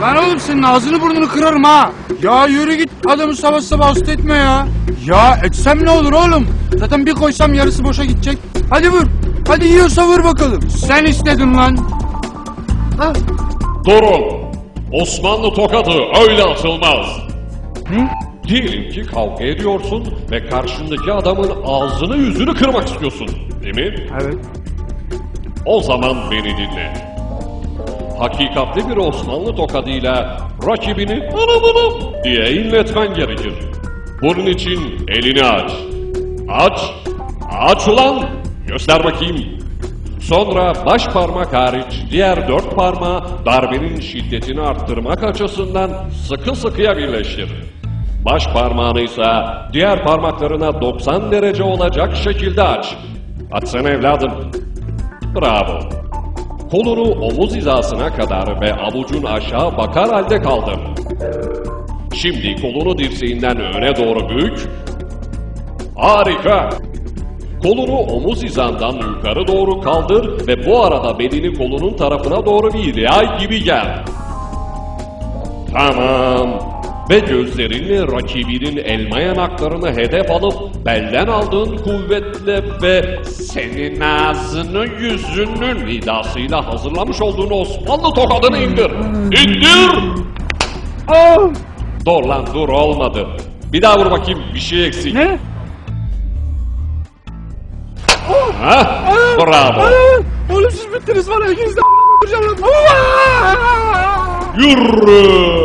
Lan oğlum senin ağzını burnunu kırarım ha. Ya yürü git adamı sabah sabah hasta etme ya. Ya etsem ne olur oğlum? Zaten bir koysam yarısı boşa gidecek. Hadi vur. Hadi yiyorsa vur bakalım. Sen istedin lan. Ha? Durun. Osmanlı tokadı öyle atılmaz. Hı? Diyelim ki kavga ediyorsun ve karşındaki adamın ağzını yüzünü kırmak istiyorsun. Değil mi? Evet. O zaman beni dinle. Hakikatli bir Osmanlı tokadıyla rakibini anam anam diye inletmen gerekir. Bunun için elini aç. Aç. Aç ulan. Göster bakayım. Sonra baş parmak hariç diğer dört parmağı darbenin şiddetini arttırmak açısından sıkı sıkıya birleştir. Baş parmağını ise diğer parmaklarına 90 derece olacak şekilde aç. Açsana evladım. Bravo. Kolunu omuz hizasına kadar ve avucun aşağı bakar halde kaldır. Şimdi kolunu dirseğinden öne doğru bük. Harika. Kolunu omuz hizandan yukarı doğru kaldır ve bu arada belini kolunun tarafına doğru bir yay gibi gel. Tamam. Ve gözlerinle rakibinin elma yanaklarını hedef alıp belden aldığın kuvvetle ve senin ağzını yüzünün nidasıyla hazırlamış olduğun Osmanlı tokadını indir. İndir! Aa, Dur lan dur olmadı. Bir daha vur bakayım bir şey eksik. ne? Ha? Bravo. Aa, oğlum siz bittiniz ya. İkiniz de vuracağım lan. Yürü!